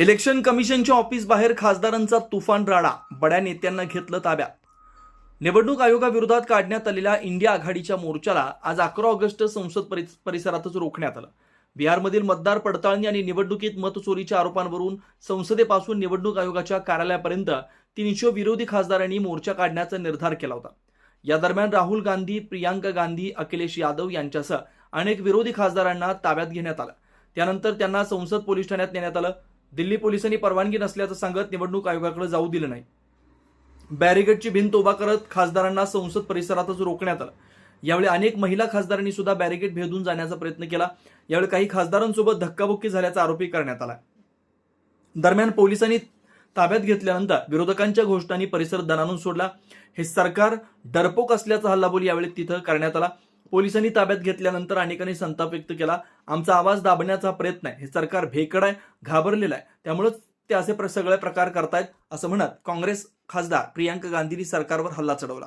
Election कमिशनच्या office बाहेर खासदारांचा तुफान राडा बड्या नेत्यांना घेतलं ताब्यात. निवडणूक आयोगाविरोधात काढण्यात आलेल्या इंडिया आघाडीच्या मोर्चाला आज अकरा ऑगस्ट संसद परिस- परिसरातच रोखण्यात आलं. बिहारमधील मतदार पडताळणी आणि निवडणुकीत मतचोरीच्या आरोपांवरून संसदेपासून निवडणूक आयोगाच्या कार्यालयापर्यंत तीनशे विरोधी खासदारांनी मोर्चा काढण्याचा निर्धार केला होता. या दरम्यान राहुल गांधी प्रियांका गांधी अखिलेश यादव यांच्यासह अनेक विरोधी खासदारांना ताब्यात घेण्यात आलं. त्यानंतर त्यांना संसद पोलीस ठाण्यात नेण्यात आलं. दिल्ली पोलिसांनी परवानगी नसल्याचं सांगत निवडणूक आयोगाकडे जाऊ दिलं नाही. बॅरिगेडची भिंत उभा करत खासदारांना संसद परिसरातच रोखण्यात आलं. यावेळी अनेक महिला खासदारांनी सुद्धा बॅरिगेड भेदून जाण्याचा प्रयत्न केला. यावेळी काही खासदारांसोबत धक्काबुक्की झाल्याचा आरोपही करण्यात आला. दरम्यान पोलिसांनी ताब्यात घेतल्यानंतर विरोधकांच्या घोषणांनी परिसर दणानून सोडला. हे सरकार डरपोक असल्याचा हल्लाबोल यावेळी तिथं करण्यात आला. पोलिसांनी ताब्यात घेतल्यानंतर अनेकांनी संताप व्यक्त केला. आमचा आवाज दाबण्याचा प्रयत्न आहे. हे सरकार भेकड आहे घाबरलेलं आहे. त्यामुळेच ते असे सगळे प्रकार करतायत असं म्हणत काँग्रेस खासदार प्रियांका गांधींनी सरकारवर हल्ला चढवला.